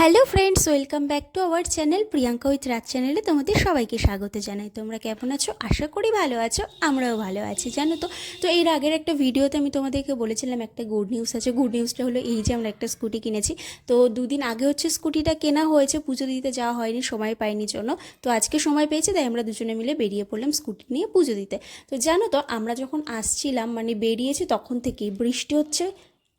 Hello friends welcome back to our channel Priyanka with Raj চ্যানেলে তোমাদের সবাইকে স্বাগত জানাই। তোমরা কেমন আছো? আশা করি ভালো আছো, আমরাও ভালো আছি, জানো তো? তো এর আগের একটা ভিডিওতে আমি তোমাদেরকে বলেছিলাম একটা গুড নিউজ আছে। গুড নিউজটা হলো এই যে আমরা একটা স্কুটি কিনেছি। তো দুদিন আগে হচ্ছে স্কুটিটা কেনা হয়েছে, পুজো দিতে যাওয়া হয়নি, সময় পাইনি জন্য। তো আজকে সময় পেয়েছে, তাই আমরা দুজনে মিলে বেরিয়ে পড়লাম স্কুটি নিয়ে পুজো দিতে। তো জানো তো, আমরা যখন আসছিলাম মানে বেরিয়েছি তখন থেকেই বৃষ্টি হচ্ছে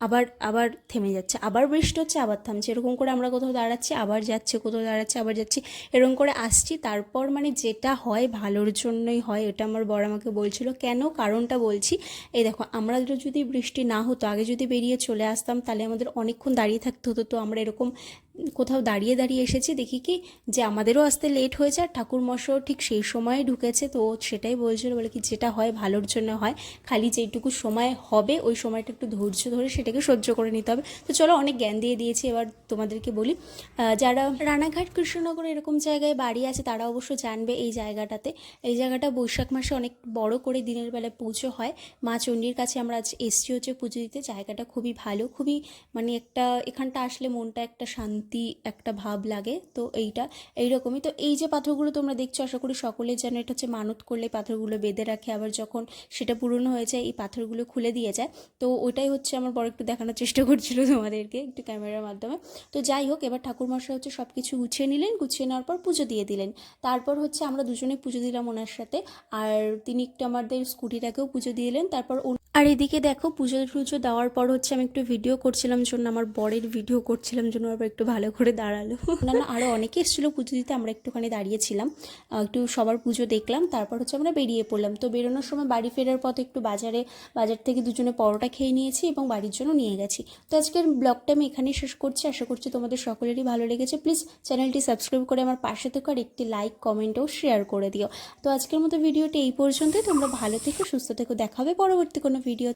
আবার আবার থেমে যাচ্ছে, আবার বৃষ্টি হচ্ছে, আবার থামছে। এরকম করে আমরা কোথাও দাঁড়াচ্ছি, আবার যাচ্ছে, কোথাও দাঁড়াচ্ছে, আবার যাচ্ছি, এরকম করে আসছি। তারপর মানে যেটা হয় ভালোর জন্যই হয়, এটা আমার বড় আমাকে বলছিল। কেন? কারণটা বলছি, এই দেখো, আমরা যদি বৃষ্টি না হতো, আগে যদি বেরিয়ে চলে আসতাম, তাহলে আমাদের অনেকক্ষণ দাঁড়িয়ে থাকতে হতো। তো আমরা এরকম কোথাও দাঁড়িয়ে দাঁড়িয়ে এসেছি, দেখি কি যে আমাদেরও আসতে লেট হয়েছে আর ঠাকুর মশাও ঠিক সেই সময়ে ঢুকেছে, তো সেটাই বলছিল, বলে কি যেটা হয় ভালোর জন্য হয়, খালি যেটুকু সময় হবে ওই সময়টা একটু ধৈর্য ধরে সেটাকে সহ্য করে নিতে হবে। তো চলো অনেক জ্ঞান দিয়ে দিয়েছি, এবার তোমাদেরকে বলি যারা রানাঘাট, কৃষ্ণনগর এরকম জায়গায় বাড়ি আছে তারা অবশ্য জানবে এই জায়গাটাতে। এই জায়গাটা বৈশাখ মাসে অনেক বড় করে দিনের বেলায় পুজো হয়। মা চণ্ডীর কাছে আমরা আজ এসছি হচ্ছে পুজো দিতে, জায়গাটা খুবই ভালো, খুবই মানে একটা এখানটা আসলে মনটা একটা শান্তি একটা ভাব লাগে। তো এইটা, এইরকমই। তো এই যে পাথরগুলো তোমরা দেখছ, আশা করি সকলে যেন এটা হচ্ছে মানত করলে পাথরগুলো বেঁধে রাখে। আবার যখন সেটা পূরণ হয়ে যায়, এই পাথরগুলো খুলে দিয়ে যায়। তো ওটাই হচ্ছে আমার বড় একটু দেখানোর চেষ্টা করছিল তোমাদেরকে একটু ক্যামেরার মাধ্যমে। তো যাই হোক, এবার ঠাকুরমশাই হচ্ছে সব কিছু গুছিয়ে নিলেন। গুছিয়ে নেওয়ার পর পুজো দিয়ে দিলেন। তারপর হচ্ছে আমরা দুজনে পুজো দিলাম ওনার সাথে। আর তিনি একটু আমাদের স্কুটিটাকেও পুজো দিলেন। তারপর আর এদিকে দেখো পুজো টুজো দেওয়ার পর হচ্ছে আমি একটু ভিডিও করছিলাম জন্য, আমার বরের ভিডিও করছিলাম জন্য আবার একটু ভালো করে দাঁড়াল। না না আরও অনেকে এসেছিল পুজো দিতে, আমরা একটুখানি দাঁড়িয়েছিলাম। একটু সবার পুজো দেখলাম, তারপর হচ্ছে আমরা বেরিয়ে পড়লাম। তো বেরোনোর সময় বাড়ি ফেরার পথে একটু বাজারে, বাজার থেকে দুজনে পরোটা খেয়ে নিয়েছি এবং বাড়ির জন্য নিয়ে গেছি। তো আজকের ব্লগটা আমি এখানেই শেষ করছি, আশা করছি তোমাদের সকলেরই ভালো লেগেছে। প্লিজ চ্যানেলটি সাবস্ক্রাইব করে আমার পাশে থেকো আর একটি লাইক কমেন্ট ও শেয়ার করে দিও। তো আজকের মতো ভিডিওটি এই পর্যন্তই, তোমরা ভালো থেকে, সুস্থ থেকো, দেখা হবে পরবর্তী কোনো ভিডিও